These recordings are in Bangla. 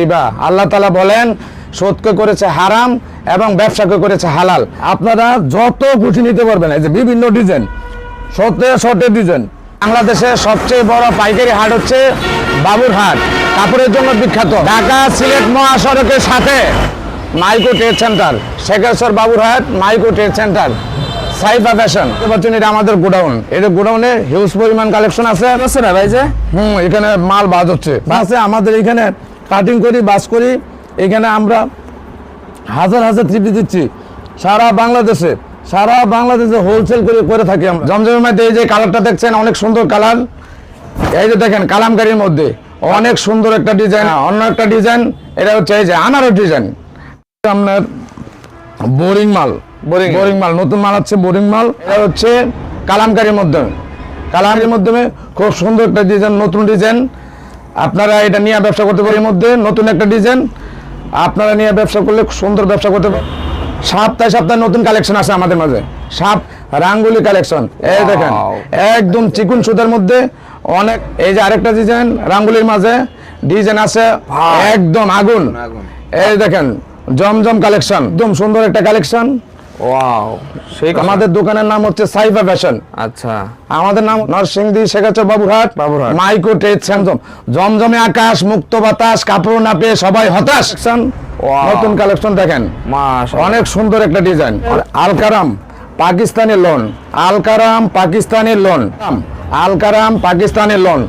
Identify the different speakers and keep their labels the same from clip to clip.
Speaker 1: রিবা। আল্লাহ তাআলা বলেন সুদকে করেছে হারাম এবং ব্যবসাকে করেছে হালাল। আপনারা যত খুশি নিতে পারবেন, এই যে বিভিন্ন ডিজাইন শর্টে শর্টে ডিজাইন। বাংলাদেশের সবচেয়ে বড় পাইকারি হাট হচ্ছে বাবুর হাট। কাপড়ের জন্য বিখ্যাত। ঢাকা সিলেট মহাসড়কের সাথে micro trade centre, Shekheshwar Baburhat micro trade centre. Saifa fashion. পাচ্ছেন এটা আমাদের গোডাউন। এটা গোডাউনে হিউজ পরিমাণ কালেকশন আছে।
Speaker 2: আছে না ভাই যে?
Speaker 1: হুম এখানে মাল বাজ হচ্ছে। বাসে আমাদের এখানে কাটিং করি বাস করি। এখানে আমরা হাজার হাজার ত্রিপি দিচ্ছি। সারা বাংলাদেশে সারা বাংলাদেশে হোলসেল করে করে থাকি আমরা। জমজমের মধ্যে এই যে কালারটা দেখছেন অনেক সুন্দর কালার এই যে দেখেন কালামকারির মধ্যে অনেক সুন্দর একটা ডিজাইন অন্য একটা ডিজাইন এটা হচ্ছে এই যে আনারস ডিজাইন আপনার বোরিং মাল। বোরিং মাল নতুন মাল হচ্ছে বোরিং মাল। এটা হচ্ছে কালামকারির মাধ্যমে। কালামের মাধ্যমে খুব সুন্দর একটা ডিজাইন নতুন ডিজাইন আপনারা এটা নিয়ে ব্যবসা করতে পারেন মধ্যে নতুন একটা ডিজাইন আপনারা নিয়ে ব্যবসা করলে খুব সুন্দর ব্যবসা করতে পারেন। সপ্তাহে সপ্তাহে নতুন কালেকশন আছে আমাদের মাঝে। সাপ রাঙ্গুলি কালেকশন এই দেখেন একদম চিকুন সুতার মধ্যে অনেক এই যে আরেকটা ডিজাইন রাঙ্গুলির মাঝে ডিজাইন আছে একদম আগুন।
Speaker 2: আগুন।
Speaker 1: এই দেখেন জমজম কালেকশন একদম সুন্দর একটা কালেকশন
Speaker 2: ওয়াও সেই
Speaker 1: আমাদের দোকানের নাম হচ্ছে সাইফা ফ্যাশন।
Speaker 2: আচ্ছা।
Speaker 1: আমাদের নাম Narsingdi Shekhachar Baburhat.
Speaker 2: Baburhat.
Speaker 1: Micro trade Samsung. জমজমে আকাশ মুক্ত বাতাস কাপড় না পেয়ে সবাই হতাশ। নতুন কালেকশন দেখেন। অনেক সুন্দর একটা design Alkaram Pakistani lawn Alkaram Pakistani lawn Alkaram Pakistani lawn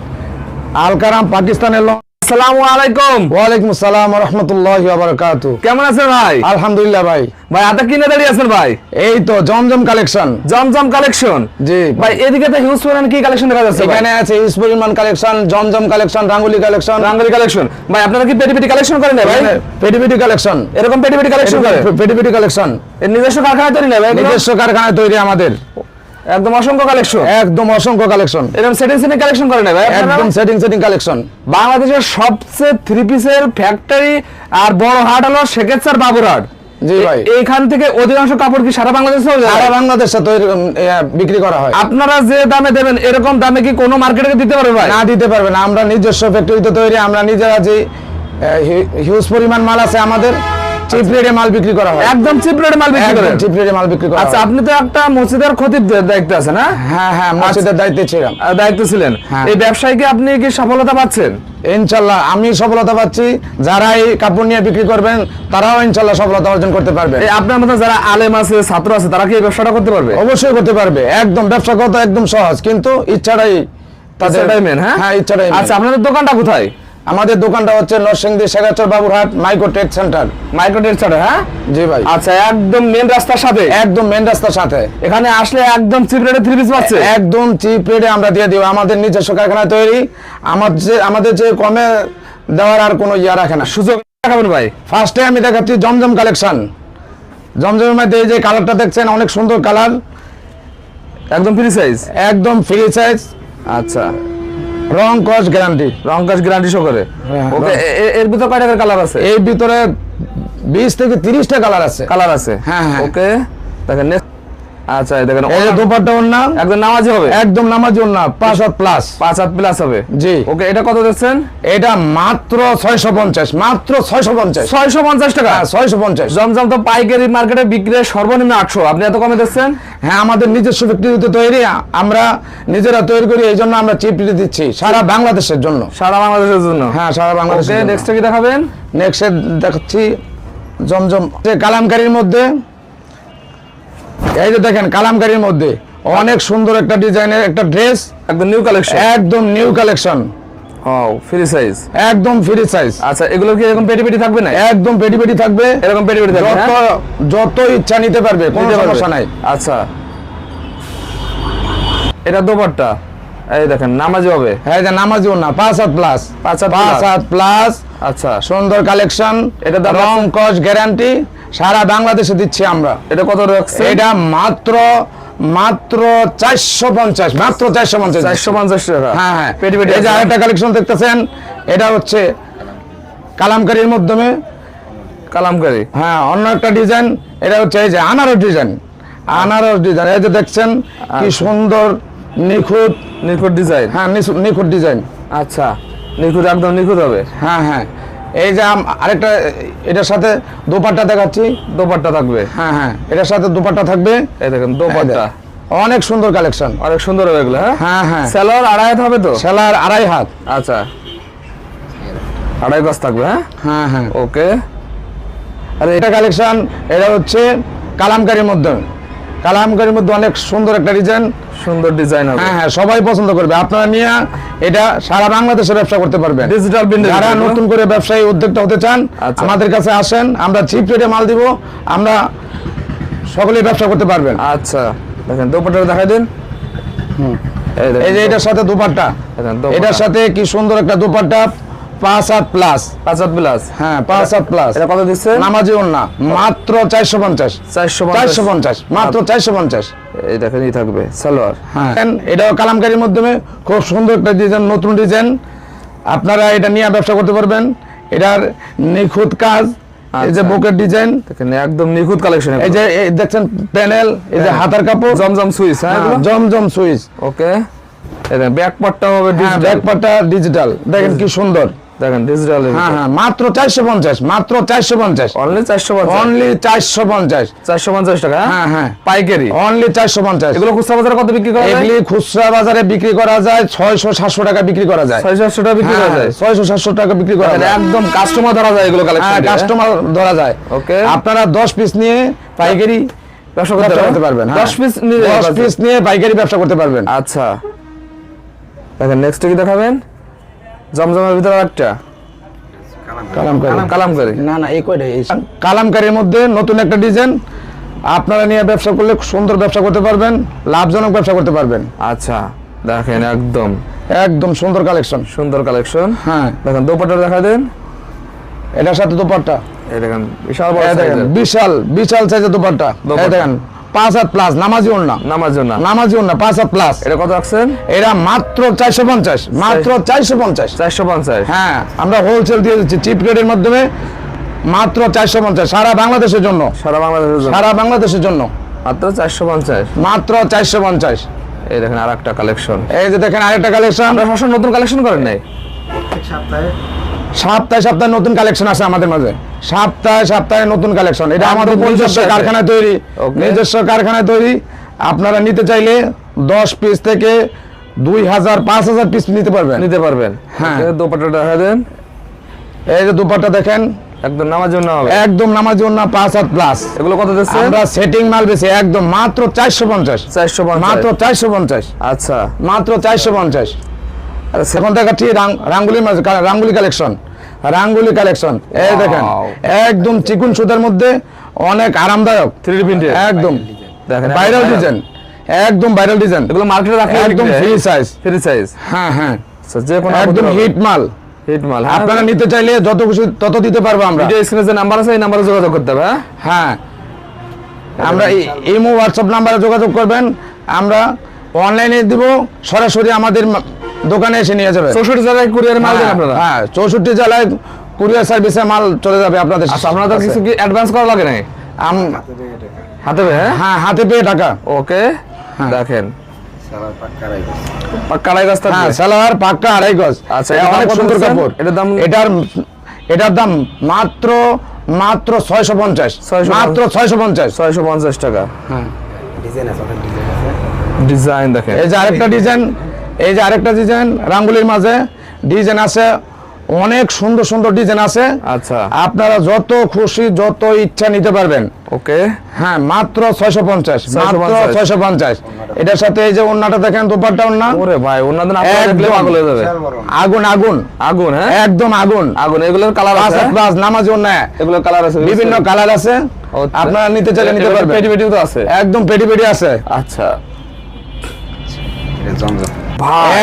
Speaker 1: Alkaram Pakistani lawn
Speaker 2: আসসালামু আলাইকুম।
Speaker 1: ওয়ালাইকুম আসসালাম রহমতুল্লাহ বারকাতু
Speaker 2: কেমন আছেন ভাই?
Speaker 1: আলহামদুলিল্লাহ ভাই।
Speaker 2: ভাই হাতে কিনে দাঁড়িয়ে আছেন ভাই?
Speaker 1: এই তো জমজম কালেকশন।
Speaker 2: জমজম কালেকশন?
Speaker 1: জি।
Speaker 2: ভাই এদিকে তো হিউজ পরিমাণ কি কালেকশন দেখা যাচ্ছে
Speaker 1: এখানে আছে পরিমাণ collection Zamzam collection Rangoli collection.
Speaker 2: Rangoli collection. ভাই আপনারা কি পেটি পেটি কালেকশন করেন না ভাই?
Speaker 1: পেটি পেটি কালেকশন।
Speaker 2: এরকম পেটি পেটি কালেকশন
Speaker 1: পেটি পেটি কালেকশন।
Speaker 2: এর নিজস্ব কারখানা তৈরি না ভাই
Speaker 1: নিজস্ব কারখানায় তৈরি আমাদের।
Speaker 2: একদম অসংখ্য কালেকশন
Speaker 1: একদম অসংখ্য কালেকশন
Speaker 2: এরকম সেটিং সেটিং কালেকশন করে না ভাই? আপনারা?
Speaker 1: একদম সেটিং সেটিং কালেকশন
Speaker 2: বাংলাদেশের সবচেয়ে থ্রি পিসের ফ্যাক্টরি আর বড় হাট হলো শেখেরচার বাবুরহাট।
Speaker 1: জি ভাই।
Speaker 2: এ- এইখান থেকে অধিকাংশ কাপড় কি সারা বাংলাদেশে
Speaker 1: সারা বাংলাদেশে তৈরি বিক্রি করা হয়।
Speaker 2: আপনারা যে দামে দেবেন এরকম দামে কি কোনো মার্কেটে দিতে পারবে ভাই?
Speaker 1: না দিতে পারবে না। আমরা নিজস্ব ফ্যাক্টরিতে তৈরি আমরা নিজেরা যে হিউজ পরিমাণ মাল আছে আমাদের চিপ রেটে মাল বিক্রি করা হয়।
Speaker 2: একদম চিপ রেটে মাল বিক্রি করেন
Speaker 1: চিপ রেটে মাল বিক্রি করা
Speaker 2: আচ্ছা আপনি তো একটা মসজিদের খতিব দায়িত্ব আছে না
Speaker 1: হ্যাঁ হ্যাঁ মসজিদের দায়িত্বে ছিলাম।
Speaker 2: দায়িত্ব ছিলেন।
Speaker 1: হ্যাঁ।
Speaker 2: এই ব্যবসায় আপনি কি সফলতা পাচ্ছেন?
Speaker 1: ইনশাল্লাহ আমি সফলতা পাচ্ছি। যারা এই কাপড় নিয়ে বিক্রি করবেন তারাও ইনশাল্লাহ সফলতা অর্জন করতে পারবে।
Speaker 2: আপনার মতো যারা আলেম আছে ছাত্র আছে তারা কি এই ব্যবসাটা করতে পারবে?
Speaker 1: অবশ্যই করতে পারবে। একদম ব্যবসা করা একদম সহজ কিন্তু ইচ্ছাটাই তাদের
Speaker 2: হ্যাঁ?
Speaker 1: ইচ্ছাটাই।
Speaker 2: আচ্ছা আপনাদের দোকানটা কোথায়?
Speaker 1: আমাদের দোকানটা হচ্ছে Narsingdi Shekhachar Baburhat micro trade centre.
Speaker 2: মাইক্রোটেল centre হ্যাঁ?
Speaker 1: জি ভাই।
Speaker 2: আচ্ছা একদম মেন রাস্তার সাথে?
Speaker 1: একদম মেন রাস্তার সাথে।
Speaker 2: এখানে আসলে একদম চিপ রেটে থ্রি পিস পাচ্ছে?
Speaker 1: একদম চিপ রেটে আমরা দিয়ে দিব। আমাদের নিজস্ব কারখানা তৈরি। আমার যে আমাদের যে কমে দেওয়ার আর কোনো ইয়া রাখে না।
Speaker 2: সুযোগ দেখাবেন ভাই।
Speaker 1: ফার্স্টে আমি দেখাচ্ছি জমজম কালেকশন জমজমের মধ্যে এই যে কালারটা দেখছেন অনেক সুন্দর কালার
Speaker 2: একদম ফ্রি সাইজ
Speaker 1: একদম ফ্রি সাইজ
Speaker 2: আচ্ছা।
Speaker 1: রং কস গ্যারান্টি
Speaker 2: রং কস গ্যারান্টি সহ করে।
Speaker 1: হ্যাঁ,
Speaker 2: ওকে এর ভিতরে কয় টাকার কালার আছে?
Speaker 1: এই ভিতরে বিশ থেকে তিরিশটা কালার আছে।
Speaker 2: কালার আছে?
Speaker 1: হ্যাঁ, হ্যাঁ।
Speaker 2: ওকে দেখেন next- আচ্ছা দেখেন
Speaker 1: এই যে দুপাট্টা ওন্না
Speaker 2: একদম নামাজি হবে?
Speaker 1: একদম নামাজি ওন্না পাঁচ হাত প্লাস
Speaker 2: হাত প্লাস হবে?
Speaker 1: জি।
Speaker 2: ওকে এটা কত দিচ্ছেন?
Speaker 1: এটা মাত্র ছয়শো পঞ্চাশ মাত্র ছয়শো পঞ্চাশ।
Speaker 2: ছয়শো পঞ্চাশ টাকা?
Speaker 1: হ্যাঁ ছয়শো পঞ্চাশ।
Speaker 2: জমজম তো পাইকারি মার্কেটে বিক্রি সর্বনিম্ন আপনি এত কমে দিচ্ছেন?
Speaker 1: হ্যাঁ আমাদের নিজস্ব ফ্যাক্টরিতে তৈরি আমরা নিজেরা তৈরি করি এই জন্য আমরা চিপ দিচ্ছি সারা বাংলাদেশের জন্য।
Speaker 2: সারা বাংলাদেশের জন্য?
Speaker 1: হ্যাঁ সারা
Speaker 2: ওকে
Speaker 1: বাংলাদেশের
Speaker 2: নেক্সট কি দেখাবেন?
Speaker 1: নেক্সট দেখাচ্ছি জমজম কালামকারীর মধ্যে এই যে দেখেন কালামকারীর মধ্যে অনেক সুন্দর একটা ডিজাইনের একটা ড্রেস
Speaker 2: একদম নিউ কালেকশন
Speaker 1: একদম নিউ কালেকশন
Speaker 2: ও ফ্রি সাইজ
Speaker 1: একদম ফ্রি সাইজ
Speaker 2: আচ্ছা এগুলো কি এরকম পেটি পেটি থাকবে না
Speaker 1: একদম পেটি পেটি থাকবে।
Speaker 2: এরকম পেটি পেটি থাকবে
Speaker 1: যত
Speaker 2: হ্যাঁ?
Speaker 1: যত ইচ্ছা নিতে পারবে কোনো সমস্যা নাই।
Speaker 2: আচ্ছা। এটা দোপাট্টা। এই দেখেন নামাজি হবে।
Speaker 1: হ্যাঁ যে নামাজিও না পাঁচ হাত প্লাস
Speaker 2: পাঁচ হাত plus।
Speaker 1: প্লাস
Speaker 2: আচ্ছা।
Speaker 1: সুন্দর কালেকশন
Speaker 2: এটা
Speaker 1: রং কস গ্যারান্টি সারা বাংলাদেশে দিচ্ছি আমরা।
Speaker 2: এটা কত রাখছে
Speaker 1: এটা মাত্র মাত্র চারশো পঞ্চাশ মাত্র চারশো পঞ্চাশ।
Speaker 2: চারশো পঞ্চাশ টাকা।
Speaker 1: হ্যাঁ হ্যাঁ। এই যে আরেকটা কালেকশন দেখতেছেন এটা হচ্ছে কালামকারীর মাধ্যমে।
Speaker 2: কালামকারি?
Speaker 1: হ্যাঁ অন্য একটা ডিজাইন এটা হচ্ছে এই যে আনারস ডিজাইন আনারস ডিজাইন এই যে দেখছেন কি
Speaker 2: আচ্ছা।
Speaker 1: সুন্দর নিখুঁত।
Speaker 2: নিখুঁত ডিজাইন
Speaker 1: হ্যাঁ নিখুঁত ডিজাইন
Speaker 2: আচ্ছা নিখুঁত একদম নিখুঁত হবে।
Speaker 1: হ্যাঁ হ্যাঁ। এই যে আরেকটা এটার সাথে দোপাট্টা দেখাচ্ছি।
Speaker 2: দোপাট্টা থাকবে।
Speaker 1: হ্যাঁ হ্যাঁ। এটার সাথে দোপাট্টা থাকবে।
Speaker 2: এই দেখেন দোপাট্টা।
Speaker 1: অনেক সুন্দর কালেকশন।
Speaker 2: অনেক সুন্দর হবে এগুলো হ্যাঁ?
Speaker 1: হ্যাঁ হ্যাঁ।
Speaker 2: স্যালোয়ার আড়াই হাত হবে তো?
Speaker 1: সেলার আড়াই হাত।
Speaker 2: আচ্ছা। আড়াই গজ থাকবে হ্যাঁ?
Speaker 1: হ্যাঁ হ্যাঁ।
Speaker 2: ওকে।
Speaker 1: আর এটা কালেকশন এটা হচ্ছে কালামকারীর মধ্যে। কালামকারীর মধ্যে অনেক সুন্দর একটা ডিজাইন
Speaker 2: সুন্দর ডিজাইন হবে।
Speaker 1: হ্যাঁ হ্যাঁ সবাই পছন্দ করবে। আপনারা নিয়ে এটা সারা বাংলাদেশে ব্যবসা করতে পারবেন।
Speaker 2: ডিজিটাল
Speaker 1: যারা নতুন করে ব্যবসায়ী উদ্যোক্তা হতে চান
Speaker 2: আচ্ছা।
Speaker 1: আমাদের কাছে আসেন। আমরা চিপ রেটে মাল দিব। আমরা সকলেই ব্যবসা করতে পারবেন।
Speaker 2: আচ্ছা দেখেন দোপাট্টা দেখাই দিন। এই
Speaker 1: এই যে এটার সাথে দোপাট্টা। এটার সাথে কি সুন্দর একটা দুপাট্টা। পাঁচ হাত প্লাস
Speaker 2: পাঁচ প্লাস
Speaker 1: হ্যাঁ পাঁচ হাত প্লাস
Speaker 2: এটা কত দিচ্ছে?
Speaker 1: নামাজি না মাত্র চারশো পঞ্চাশ।
Speaker 2: চারশো
Speaker 1: চারশো পঞ্চাশ মাত্র চারশো পঞ্চাশ।
Speaker 2: থাকবে সালোয়ার।
Speaker 1: হ্যাঁ। এটাও কালামকারীর মাধ্যমে খুব সুন্দর একটা ডিজাইন নতুন ডিজাইন আপনারা এটা নিয়ে ব্যবসা করতে পারবেন। এটার নিখুঁত কাজ এই যে
Speaker 2: আচ্ছা।
Speaker 1: বুকের ডিজাইন
Speaker 2: একদম নিখুঁত কালেকশন
Speaker 1: এই যে দেখছেন প্যানেল এই যে হাতার কাপড়।
Speaker 2: জমজম সুইচ হ্যাঁ
Speaker 1: হ্যাঁ, জমজম সুইচ।
Speaker 2: ওকে। ব্যাক পার্টটা হবে
Speaker 1: হ্যাঁ
Speaker 2: ডিজিটাল
Speaker 1: ডিজিটাল দেখেন কি সুন্দর।
Speaker 2: দেখেন ডিজিটাল
Speaker 1: হ্যাঁ হ্যাঁ মাত্র চারশো পঞ্চাশ মাত্র চারশো পঞ্চাশ।
Speaker 2: অনলি চারশো
Speaker 1: অনলি চারশো পঞ্চাশ।
Speaker 2: চারশো পঞ্চাশ টাকা হ্যাঁ?
Speaker 1: হ্যাঁ হ্যাঁ।
Speaker 2: পাইকারি।
Speaker 1: অনলি চারশো পঞ্চাশ।
Speaker 2: এগুলো খুচরা বাজারে কত বিক্রি করা যায়?
Speaker 1: এগুলি খুচরা বাজারে বিক্রি করা যায় ছয়শো সাতশো টাকা বিক্রি করা যায়।
Speaker 2: ছয় সাতশো টাকা বিক্রি করা যায়?
Speaker 1: ছয়শো সাতশো টাকা বিক্রি করা যায়।
Speaker 2: একদম কাস্টমার ধরা যায় এগুলো
Speaker 1: হ্যাঁ
Speaker 2: কালেকশন
Speaker 1: কাস্টমার ধরা যায়।
Speaker 2: Okay.
Speaker 1: আপনারা দশ পিস নিয়ে পাইকারি
Speaker 2: ব্যবসা করতে
Speaker 1: পারবেন? হ্যাঁ।
Speaker 2: দশ পিস নিলে
Speaker 1: দশ পিস নিয়ে পাইকারি ব্যবসা করতে পারবেন।
Speaker 2: আচ্ছা। দেখেন নেক্সট কি দেখাবেন? জমজমের ভিতরে একটা
Speaker 1: কালামকারী।
Speaker 2: কালামকারি।
Speaker 1: না না এই কয়টা? এই কালামকারীর মধ্যে নতুন একটা ডিজাইন। আপনারা নিয়ে ব্যবসা করলে সুন্দর ব্যবসা করতে পারবেন লাভজনক ব্যবসা করতে পারবেন।
Speaker 2: আচ্ছা দেখেন একদম।
Speaker 1: একদম সুন্দর কালেকশন।
Speaker 2: সুন্দর কালেকশন।
Speaker 1: হ্যাঁ।
Speaker 2: দেখেন দোপাটা দেখা দেন।
Speaker 1: এটার সাথে দুপাট্টা।
Speaker 2: এই দেখেন বিশাল
Speaker 1: বিশাল বিশাল সাইজের দুপাট্টা।
Speaker 2: দোপাট্টা।
Speaker 1: দেখেন পাঁচ হাত প্লাস নামাজি ওন্না
Speaker 2: নামার জন্য
Speaker 1: নামাজি ওন্না পাঁচ হাত প্লাস
Speaker 2: এটা কত রাখছেন?
Speaker 1: এরা মাত্র চারশো পঞ্চাশ মাত্র চারশো পঞ্চাশ।
Speaker 2: চারশো পঞ্চাশ।
Speaker 1: হ্যাঁ আমরা হোলসেল দিয়ে দিচ্ছি চিপ রেটের মাধ্যমে মাত্র চারশো পঞ্চাশ সারা বাংলাদেশের জন্য।
Speaker 2: সারা বাংলাদেশের জন্য।
Speaker 1: সারা বাংলাদেশের জন্য।
Speaker 2: মাত্র চারশো পঞ্চাশ।
Speaker 1: মাত্র চারশো পঞ্চাশ।
Speaker 2: এই দেখেন আর একটা কালেকশন
Speaker 1: এই যে দেখেন আরেকটা কালেকশন
Speaker 2: আমরা সবসময় নতুন কালেকশন করেন নাই?
Speaker 1: সপ্তাহে সপ্তাহে সপ্তাহে নতুন কালেকশন আছে আমাদের মাঝে। সপ্তাহে সপ্তাহে নতুন কালেকশন এটা আমাদের নিজস্ব কারখানায় তৈরি. নিজস্ব কারখানায় তৈরি। আপনারা নিতে চাইলে দশ পিস থেকে দুই হাজার পাঁচ হাজার পিস নিতে পারবেন।
Speaker 2: নিতে পারবেন।
Speaker 1: হ্যাঁ।
Speaker 2: ওকে, দোপাট্টা দেখা দেন।
Speaker 1: এই যে দুপাট্টা দেখেন।
Speaker 2: একদম নামার জন্য হবে।
Speaker 1: একদম নামার জন্য পাঁচ হাত প্লাস
Speaker 2: এগুলো কত দিচ্ছেন
Speaker 1: আমরা সেটিং মাল বেশি একদম মাত্র চারশো পঞ্চাশ।
Speaker 2: চারশো
Speaker 1: মাত্র চারশো পঞ্চাশ।
Speaker 2: আচ্ছা।
Speaker 1: মাত্র চারশো পঞ্চাশ। এখন দেখাচ্ছি রাং- রাঙ্গুলির মাঝে কা- রাঙ্গুলি কালেকশন। রাঙ্গুলি কালেকশন। এই দেখেন একদম চিকুন সুতার মধ্যে অনেক আরামদায়ক।
Speaker 2: থ্রি ডি
Speaker 1: একদম।
Speaker 2: দেখেন
Speaker 1: ভাইরাল ডিজাইন একদম ভাইরাল ডিজাইন
Speaker 2: এগুলো মার্কেটে রাখলে
Speaker 1: একদম ফ্রি সাইজ
Speaker 2: ফ্রি সাইজ
Speaker 1: হ্যাঁ হ্যাঁ।
Speaker 2: যে কোনো
Speaker 1: একদম হিট মাল।
Speaker 2: হিট মাল হ্যাঁ।
Speaker 1: আপনারা নিতে চাইলে যত খুশি তত দিতে পারব আমরা।
Speaker 2: ভিডিও স্ক্রিনে যে নাম্বার আছে এই নাম্বারে যোগাযোগ করতে হবে হ্যাঁ?
Speaker 1: হ্যাঁ। আমরা ইমো হোয়াটসঅ্যাপ নাম্বারে যোগাযোগ করবেন। আমরা অনলাইনে দিব। সরাসরি আমাদের দোকানে এসে নিয়ে যাবে।
Speaker 2: চৌষট্টি জায়গায় কুরিয়ার মাল দেন
Speaker 1: হ্যাঁ,
Speaker 2: আপনারা?
Speaker 1: হ্যাঁ চৌষট্টি জেলায় কুরিয়ার সার্ভিসে মাল চলে যাবে আপনাদের
Speaker 2: আচ্ছা আপনাদের কিছু। কি অ্যাডভান্স করা লাগে নাই
Speaker 1: আম-
Speaker 2: হাতে পেয়ে, হ্যাঁ?
Speaker 1: হ্যাঁ হাতে পেয়ে টাকা।
Speaker 2: ওকে
Speaker 1: হ্যাঁ।
Speaker 2: দেখেন। পাক্কা আড়াই গাছ।
Speaker 1: হ্যাঁ সালোয়ার পাক্কা আড়াই গজ
Speaker 2: আচ্ছা,
Speaker 1: অনেক সুন্দর কাপড়।
Speaker 2: এটার দাম-
Speaker 1: এটার এটার দাম মাত্র মাত্র ছয়শো পঞ্চাশ। মাত্র ছয়শো পঞ্চাশ।
Speaker 2: ছয়শো পঞ্চাশ টাকা।
Speaker 1: হ্যাঁ
Speaker 2: ডিজাইন দেখেন।
Speaker 1: এই যে আরেকটা ডিজাইন। এই যে আরেকটা ডিজাইন রাঙ্গুলির মাঝে ডিজাইন আছে অনেক সুন্দর সুন্দর ডিজাইন আছে।
Speaker 2: আচ্ছা।
Speaker 1: আপনারা যত খুশি যত ইচ্ছা নিতে পারবেন।
Speaker 2: ওকে।
Speaker 1: হ্যাঁ মাত্র ছয়শো পঞ্চাশ মাত্র
Speaker 2: 650
Speaker 1: ছয়শো পঞ্চাশ। এটার সাথে এই যে ওন্নাটা দেখেন দুপাট্টা ওন্না
Speaker 2: ওরে ভাই অন্যদিন আপনারা
Speaker 1: একদম।
Speaker 2: দেখলে পাগল হয়ে যাবে।
Speaker 1: আগুন আগুন।
Speaker 2: আগুন হ্যাঁ?
Speaker 1: একদম আগুন।
Speaker 2: আগুন এগুলোর কালার আছে হ্যাঁ?
Speaker 1: প্লাস নামাজ ওন্না
Speaker 2: এগুলোর কালার আছে
Speaker 1: বিভিন্ন কালার আছে।
Speaker 2: আচ্ছা।
Speaker 1: আপনারা নিতে চাইলে নিতে পারবেন।
Speaker 2: পেটি পেটিও তো আছে।
Speaker 1: একদম পেটি পেটি আছে।
Speaker 2: আচ্ছা।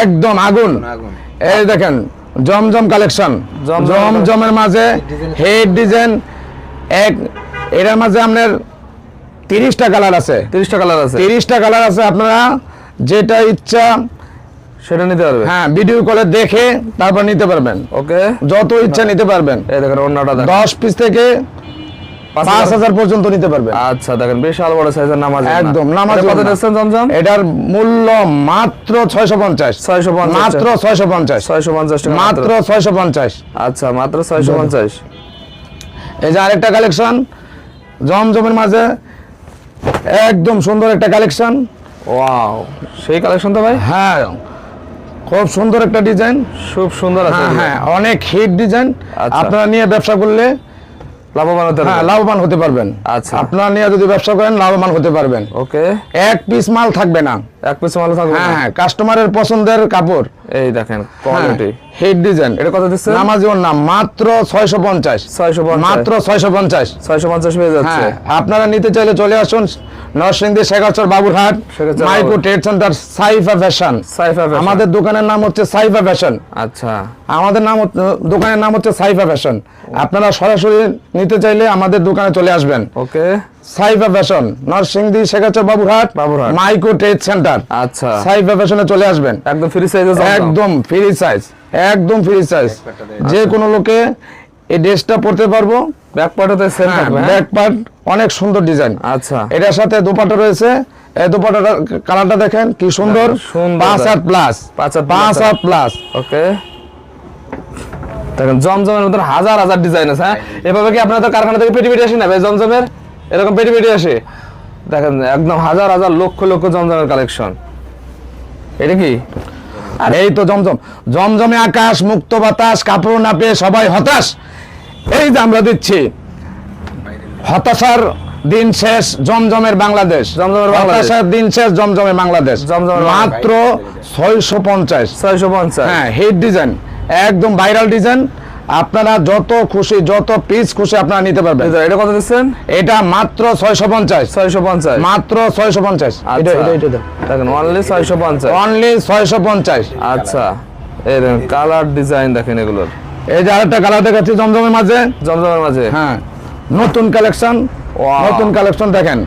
Speaker 1: একদম আগুন। এই দেখেন জমজম কালেকশন। জমজমের মাঝে হেড ডিজাইন এক এটার মাঝে আপনার তিরিশটা কালার আছে।
Speaker 2: তিরিশটা কালার আছে।
Speaker 1: তিরিশটা কালার আছে আপনারা যেটা ইচ্ছা
Speaker 2: সেটা নিতে পারবে
Speaker 1: হ্যাঁ ভিডিও কলে দেখে তারপর নিতে পারবেন।
Speaker 2: ওকে
Speaker 1: যত ইচ্ছা নিতে পারবেন।
Speaker 2: এই দেখেন অন্যটা
Speaker 1: দশ পিস থেকে
Speaker 2: পাঁচ
Speaker 1: পাঁচ
Speaker 2: হাজার?
Speaker 1: হাজার পর্যন্ত নিতে পারবেন
Speaker 2: আচ্ছা দেখেন বিশাল বড় সাইজের নামাজ
Speaker 1: একদম নামাজ
Speaker 2: কত দিচ্ছেন জমজম?
Speaker 1: এটার মূল্য মাত্র ছয়শো পঞ্চাশ।
Speaker 2: 650
Speaker 1: মাত্র ছয়শো পঞ্চাশ।
Speaker 2: ছয়শো পঞ্চাশ টাকা
Speaker 1: মাত্র। ছয়শো পঞ্চাশ।
Speaker 2: আচ্ছা মাত্র ছয়শো পঞ্চাশ।
Speaker 1: এই যে আরেকটা কালেকশন জমজমের মাঝে একদম সুন্দর একটা কালেকশন।
Speaker 2: ওয়াও সেই কালেকশন তো ভাই?
Speaker 1: হ্যাঁ খুব সুন্দর একটা ডিজাইন।
Speaker 2: খুব সুন্দর আছে
Speaker 1: হ্যাঁ হ্যাঁ অনেক হিট ডিজাইন
Speaker 2: আচ্ছা।
Speaker 1: আপনারা নিয়ে ব্যবসা করলে
Speaker 2: লাভবান হতে
Speaker 1: হ্যাঁ লাভবান হতে পারবেন।
Speaker 2: আচ্ছা।
Speaker 1: আপনারা নিয়ে যদি ব্যবসা করেন লাভবান হতে পারবেন।
Speaker 2: ওকে।
Speaker 1: এক পিস মাল থাকবে না।
Speaker 2: এক পিস মাল থাকবে
Speaker 1: হ্যাঁ হ্যাঁ কাস্টমারের পছন্দের কাপড়।
Speaker 2: এই দেখেন কোয়ালিটি
Speaker 1: হেড ডিজাইন
Speaker 2: এটা কত দিচ্ছে?
Speaker 1: নামাজি নাম মাত্র ছয়শো পঞ্চাশ।
Speaker 2: ছয়শো
Speaker 1: মাত্র ছয়শো পঞ্চাশ।
Speaker 2: ছয়শো পঞ্চাশ পেয়ে যাচ্ছে।
Speaker 1: হ্যাঁ আপনারা নিতে চাইলে চলে আসুন। Narsingdi Shekhachar Baburhat micro trade centre Saifa fashion.
Speaker 2: Saifa fashion।
Speaker 1: আমাদের দোকানের নাম হচ্ছে সাইফা ফ্যাশন।
Speaker 2: আচ্ছা।
Speaker 1: আমাদের নাম হচ্ছে- দোকানের নাম হচ্ছে সাইফা ফ্যাশন। আপনারা সরাসরি নিতে চাইলে আমাদের দোকানে চলে আসবেন।
Speaker 2: Okay.
Speaker 1: Saifa fashion Narsingdi Shekhachar Baburhat
Speaker 2: Baburhat.
Speaker 1: Micro trade centre.
Speaker 2: আচ্ছা।
Speaker 1: সাইফা ফ্যাশনে চলে আসবেন।
Speaker 2: একদম ফ্রি সাইজে
Speaker 1: একদম ফ্রি সাইজ একদম ফ্রি সাইজ যে কোনো লোকে এই ড্রেসটা পরতে পারব।
Speaker 2: ব্যাক পার্টতে সেল থাকবে হ্যাঁ?
Speaker 1: ব্যাক পার্ট অনেক সুন্দর ডিজাইন।
Speaker 2: আচ্ছা।
Speaker 1: এটার সাথে দুপাটা রয়েছে। এই দুপাটার কালারটা দেখেন কি সুন্দর।
Speaker 2: সুন্দর।
Speaker 1: পাঁচ হাত প্লাস
Speaker 2: পাঁচ plus।
Speaker 1: প্লাস
Speaker 2: ওকে দেখেন জমজমের মধ্যে হাজার হাজার ডিজাইন আছে হ্যাঁ? এভাবে কি আপনার তো কারখানা থেকে পেটি পেটি আসে না ভাই জমজমের? এরকম পেটি পেটি আসে? দেখেন একদম হাজার হাজার লক্ষ লক্ষ জমজমের কালেকশন এটা কি?
Speaker 1: আর এই তো জমজম। জমজমে আকাশ মুক্ত বাতাস কাপড় না পেয়ে সবাই হতাশ। এই যে আমরা দিচ্ছি। হতাশার দিন শেষ জমজমের বাংলাদেশ।
Speaker 2: জমজমের বাংলাদেশ।
Speaker 1: হতাশার দিন শেষ জমজমের বাংলাদেশ।
Speaker 2: জমজমের
Speaker 1: মাত্র ছয়শো পঞ্চাশ।
Speaker 2: ছয়শো পঞ্চাশ।
Speaker 1: হ্যাঁ হিট ডিজাইন একদম ভাইরাল ডিজাইন আপনারা যত খুশি যত পিস খুশি আপনারা নিতে পারবেন।
Speaker 2: এটা কত দিচ্ছেন?
Speaker 1: এটা মাত্র ছয়শো পঞ্চাশ।
Speaker 2: ছয়শো পঞ্চাশ।
Speaker 1: মাত্র ছয়শো পঞ্চাশ।
Speaker 2: আচ্ছা। দেখেন অনলি ছয়শো পঞ্চাশ।
Speaker 1: অনলি ছয়শো পঞ্চাশ।
Speaker 2: আচ্ছা। এই দেখেন কালার ডিজাইন দেখেন এগুলোর।
Speaker 1: এই যে আরেকটা কালার দেখাচ্ছি জমজমের মাঝে।
Speaker 2: জমজমের মাঝে?
Speaker 1: হ্যাঁ নতুন কালেকশন. নতুন কালেকশন দেখেন।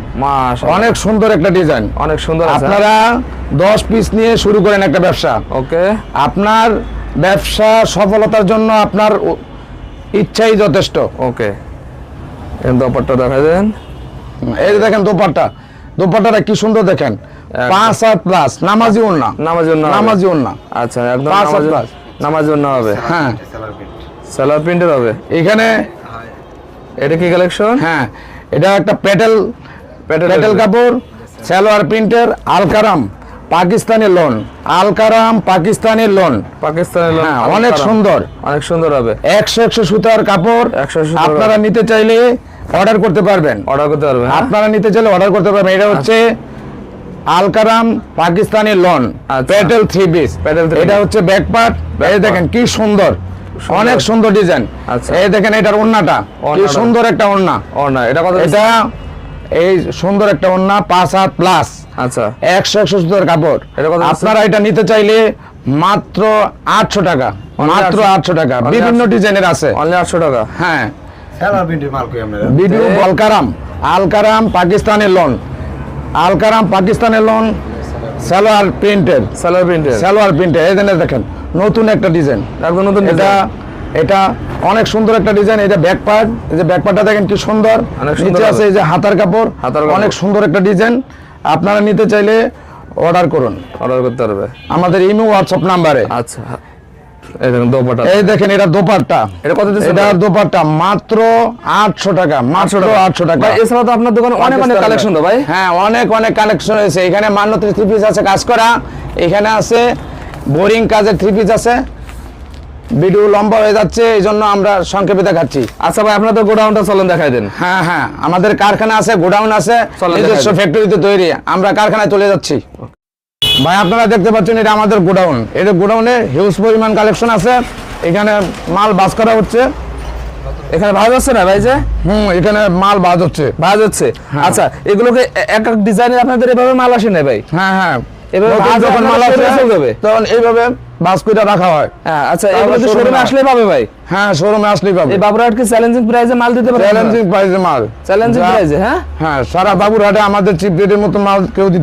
Speaker 1: অনেক সুন্দর একটা ডিজাইন
Speaker 2: অনেক সুন্দর
Speaker 1: আপনারা দশ পিস নিয়ে শুরু করেন একটা ব্যবসা।
Speaker 2: ওকে।
Speaker 1: আপনার ব্যবসা সফলতার জন্য আপনার ইচ্ছাই যথেষ্ট।
Speaker 2: ওকে। দোপাট্টা দেখা দেন।
Speaker 1: এই যে দেখেন দোপাট্টা। দোপাট্টাটা কি সুন্দর দেখেন। পাঁচ হাত প্লাস নামাজি ওন্না
Speaker 2: নামাজ জন্য
Speaker 1: নামাজি ওন্না
Speaker 2: আচ্ছা একদম
Speaker 1: পাঁচ হাত
Speaker 2: নামাজ নামাজ জন্য হবে।
Speaker 1: হ্যাঁ।
Speaker 2: সালোয়ার প্রিন্টের হবে।
Speaker 1: এখানে
Speaker 2: এটা কি কালেকশন
Speaker 1: হ্যাঁ। এটা একটা পেটেল
Speaker 2: পেটেল
Speaker 1: পেটেল কাপড় সালোয়ার প্রিন্টের আলকারাম পাকিস্তানি লোন। আলকারাম পাকিস্তানি লোন।
Speaker 2: পাকিস্তানের লোক
Speaker 1: হ্যাঁ
Speaker 2: অনেক
Speaker 1: সুন্দর।
Speaker 2: অনেক সুন্দর হবে।
Speaker 1: একশো একশো সুতার কাপড়
Speaker 2: 100 সুতার
Speaker 1: আপনারা নিতে চাইলে অর্ডার করতে পারবেন।
Speaker 2: অর্ডার করতে পারবে হ্যাঁ?
Speaker 1: আপনারা নিতে চাইলে অর্ডার করতে পারবেন। এটা হচ্ছে Alkaram Pakistani lawn. Petal three piece এটা হচ্ছে ব্যাক পার্ট এই দেখেন কি সুন্দর। অনেক সুন্দর ডিজাইন
Speaker 2: আচ্ছা।
Speaker 1: এই দেখেন এটার ওন্নাটা কি সুন্দর একটা ওন্না
Speaker 2: ও না এটা কত
Speaker 1: এটা এই সুন্দর একটা ওন্না পাঁচ হাত প্লাস
Speaker 2: আচ্ছা।
Speaker 1: একশো একশো সুতোর কাপড়।
Speaker 2: এটা কত
Speaker 1: আপনারা এটা নিতে চাইলে মাত্র আটশো টাকা। মাত্র
Speaker 2: 800
Speaker 1: আটশো টাকা। বিভিন্ন ডিজাইনের আছে।
Speaker 2: অনলি আটশো টাকা?
Speaker 1: হ্যাঁ।
Speaker 3: সেলার প্রিন্টের মাল কই আপনারা?
Speaker 1: ভিডিও বলকারাম। আলকারাম পাকিস্তানের লোন। আলকারাম পাকিস্তানের লোন সালোয়ার প্রিন্টের।
Speaker 2: সালোয়ার প্রিন্টের।
Speaker 1: সালোয়ার প্রিন্টের। এই দেখেন, নতুন একটা ডিজাইন।
Speaker 2: একদম নতুন
Speaker 1: এটা এটা অনেক সুন্দর একটা ডিজাইন। এটা ব্যাক পার্ট এই যে ব্যাক পার্টটা দেখেন কি সুন্দর। নিচে আছে এই যে হাতার কাপড়।
Speaker 2: হাতার কাপড়।
Speaker 1: অনেক সুন্দর একটা ডিজাইন। আপনারা নিতে চাইলে অর্ডার করুন।
Speaker 2: অর্ডার করতে পারবে।
Speaker 1: আমাদের ইমো হোয়াটসঅ্যাপ নাম্বারে
Speaker 2: আচ্ছা। এই দেখেন দোপাটা
Speaker 1: এই দেখেন এটা দোপাট্টা।
Speaker 2: এটা কত
Speaker 1: এটা দোপাট্টা মাত্র আটশো টাকা মাত্র আটশো টাকা।
Speaker 2: এছাড়া তো আপনার দোকানে অনেক অনেক কালেকশন তো ভাই।
Speaker 1: হ্যাঁ অনেক অনেক কালেকশন হয়েছে এখানে মান্যতের থ্রি পিস আছে কাজ করা। এখানে আছে বোরিং কাজের থ্রি পিস আছে। ভিডিও লম্বা হয়ে যাচ্ছে এই জন্য আমরা সংক্ষেপে দেখাচ্ছি।
Speaker 2: আচ্ছা ভাই আপনার তো গোডাউনটা চলেন দেখাই দেন।
Speaker 1: হ্যাঁ হ্যাঁ আমাদের কারখানা আছে গোডাউন আছে নিজস্ব ফ্যাক্টরিতে তৈরি। আমরা কারখানায় চলে যাচ্ছি। ভাই আপনারা দেখতে পাচ্ছেন এটা আমাদের গোডাউন। এটা গোডাউনে হিউজ পরিমাণ কালেকশন আছে। এখানে মাল বাস করা হচ্ছে।
Speaker 2: এখানে ভালো যাচ্ছে না ভাই যে?
Speaker 1: হুম এখানে মাল বাজ হচ্ছে।
Speaker 2: ভালো যাচ্ছে আচ্ছা এগুলোকে এক এক ডিজাইনের আপনাদের এভাবে মাল আসে না ভাই?
Speaker 1: হ্যাঁ হ্যাঁ।
Speaker 2: এভাবে
Speaker 1: যখন মাল আসে? তখন এইভাবে রাখা হয়।
Speaker 2: হ্যাঁ আচ্ছা
Speaker 1: তারপর
Speaker 2: এগুলো তো শোরুমে
Speaker 1: এ-
Speaker 2: পাবে ভাই?
Speaker 1: হ্যাঁ শোরুমে আসলেই পাবে।
Speaker 2: এই বাবুরহাট কি চ্যালেঞ্জিং প্রাইসে মাল দিতে পারে
Speaker 1: চ্যালেঞ্জিং প্রাইসে মাল।
Speaker 2: চ্যালেঞ্জিং প্রাইসে হ্যাঁ?
Speaker 1: হ্যাঁ সারা বাবুরহাটে আমাদের চিপ রেটের মতো মাল কেউ দিতে